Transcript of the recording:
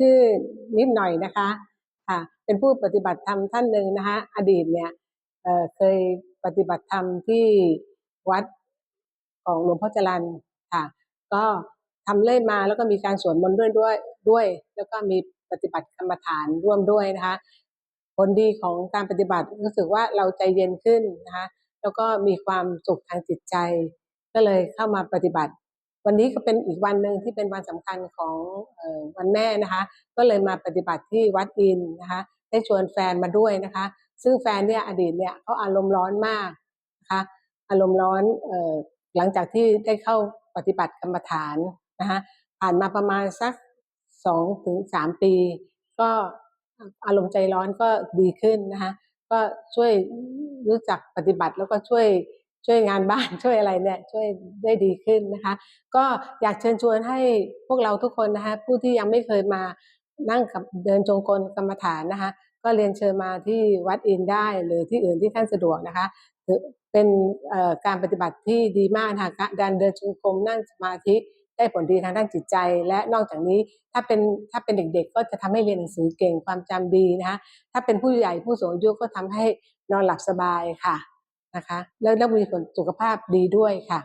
ชื่อนิดหน่อยนะคะค่ะเป็นผู้ปฏิบัติธรรมท่านหนึ่งนะคะอดีตเนี่ยเเคยปฏิบัติธรรมที่วัดของหลวงพ่อจรันค่ะ ก็ทำเล่อยมาแล้วก็มีการสวดมนต์ด้วยด้วยด้วย แล้วก็มีปฏิบัติกรรมฐานร่วมด้วยนะคะผลดีของการปฏิบัติรู้สึกว่าเราใจเย็นขึ้นนะคะแล้วก็มีความสุขทางจิตใจ ก็เลยเข้ามาปฏิบัติ วันนี้ก็เป็นอีกวันหนึ่งที่เป็นวันสำคัญของวันแม่นะคะ ก็เลยมาปฏิบัติที่วัดอินนะคะ ได้ชวนแฟนมาด้วยนะคะ ซึ่งแฟนเนี่ยอดีตเนี่ยเขาอารมณ์ร้อนมากนะคะอารมณ์ร้อนออหลังจากที่ได้เข้าปฏิบัติกรรมฐานนะคะผ่านมาประมาณสักสองถึงสามปี ก็อารมณ์ใจร้อนก็ดีขึ้นนะคะก็ช่วยรู้จักปฏิบัติแล้วก็ช่วย ช่วยงานบ้านช่วยอะไรเนี่ยช่วยได้ดีขึ้นนะคะ ก็อยากเชิญชวนให้พวกเราทุกคนนะคะผู้ที่ยังไม่เคยมานั่งกับเดินจงกรมกรรมฐานนะคะ ก็เรียนเชิญมาที่วัดอินได้หรือที่อื่นที่ท่านสะดวกนะคะเป็นการปฏิบัติที่ดีมากนะคะการเดินจงกรมนั่งสมาธิได้ผลดีทางด้านจิตใจ และนอกจากนี้ถ้าเป็นถ้าเป็นเด็กๆ ก็จะทำให้เรียนหนังสือเก่งความจำดีนะคะถ้าเป็นผู้ใหญ่ผู้สูงอายุก็ทำให้นอนหลับสบายค่ะ นะคะ แล้วแล้วมีสุขภาพดีด้วยค่ะ